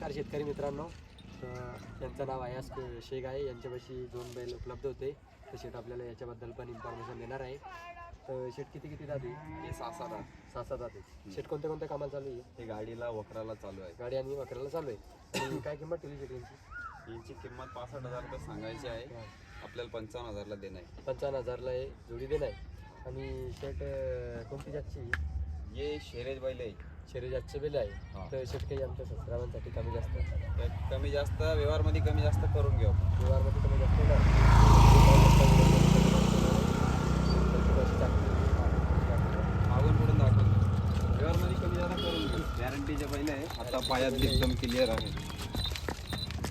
नमस्कार शेतकरी मित्रांनो. तर त्यांचं नाव आयास शेख आहे. यांच्यापाशी दोन बैल उपलब्ध होते. तर शेट आपल्याला याच्याबद्दल पण इन्फॉर्मेशन देणार आहे. तर शेट किती किती जाते? हे सहा सात आठ. सहा सात जाते. शेट कोणत्या कोणत्या कामाला चालू आहे? हे गाडीला वखराला चालू आहे. गाडी आणि वखराला चालू आहे. आणि काय किंमत ठेवली शेट यांची? यांची किंमत पासष्ट हजार रुपये सांगायची आहे. आपल्याला पंचावन्न हजारला देणं आहे. पंचावन्न हजारला हे जोडी देणार आहे. आणि शेट कोणती जातची? हे शेरेज बैल आहे. शेरी जातचे बेल आहे. तर शेट काही आमच्या सबस्क्रायबांसाठी कमी जास्त. तर कमी जास्त व्यवहारमध्ये कमी जास्त करून घेऊ. व्यवहारमध्ये कमी जास्त मागून पुढून दाखवून देऊ. व्यवहारमध्ये कमी जास्त करून घेऊ. गॅरंटीचे बैल आहे आता पायात एकदम क्लिअर आहे.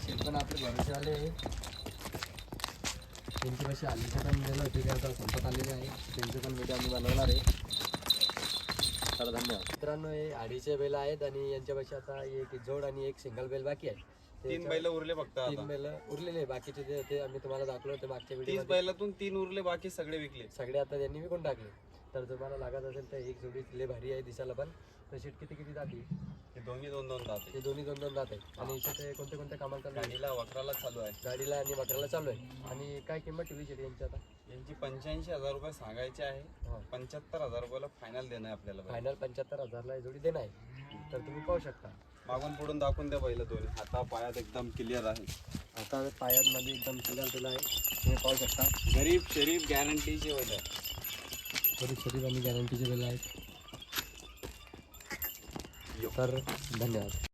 शेत पण आपले भरोसे आले. त्यांची कशी आलीचे पण गेलं होते आता संपत आलेले आहे. त्यांचे पण व्हिडिओ आम्ही बनवणार आहे. तर धन्यवाद. मित्रांनो हे आडीचे बैल आहेत आणि यांच्यापाशी आता एक जोड आणि एक सिंगल बैल बाकी आहे ते तीन बैल उरले फक्त तीन आता. बैल उरलेले. बाकीचे जे होते आम्ही तुम्हाला दाखवलं होते मागच्या तीस व्हिडिओ बैलातून तीन उरले बाकी सगळे विकले. सगळे आता त्यांनी विकून टाकले. तर तुम्हाला लागत असेल तर एक जोडी लय भारी आहे दिसायला पण. तर शेट किती किती जाते? हे दोन्ही दोन दोन जाते. ते दोन्ही दोन दोन जात. आहे आणि शेट कोणत्या कोणत्या आहे? गाडीला वखराला चालू आहे. गाडीला आणि बकऱ्याला चालू आहे. आणि काय किंमत ठेवली शेट यांची आता? यांची पंच्याऐंशी हजार रुपये सांगायचे आहे. हा. पंच्याहत्तर हजार रुपयाला फायनल देणं आहे आपल्याला. फायनल पंच्याहत्तर हजारला ही जोडी देणार आहे. तर तुम्ही पाहू शकता. मागून पुढून दाखवून द्या बैल दोन्ही हाता पायात एकदम क्लिअर आहे. आता पायांमध्ये एकदम क्लिअर केलं आहे. तुम्ही पाहू शकता. गरीब शरीफ गॅरंटीचे बैल बरीच थोडी शरीर आणि गॅरंटीचे बिल आहेत तर धन्यवाद.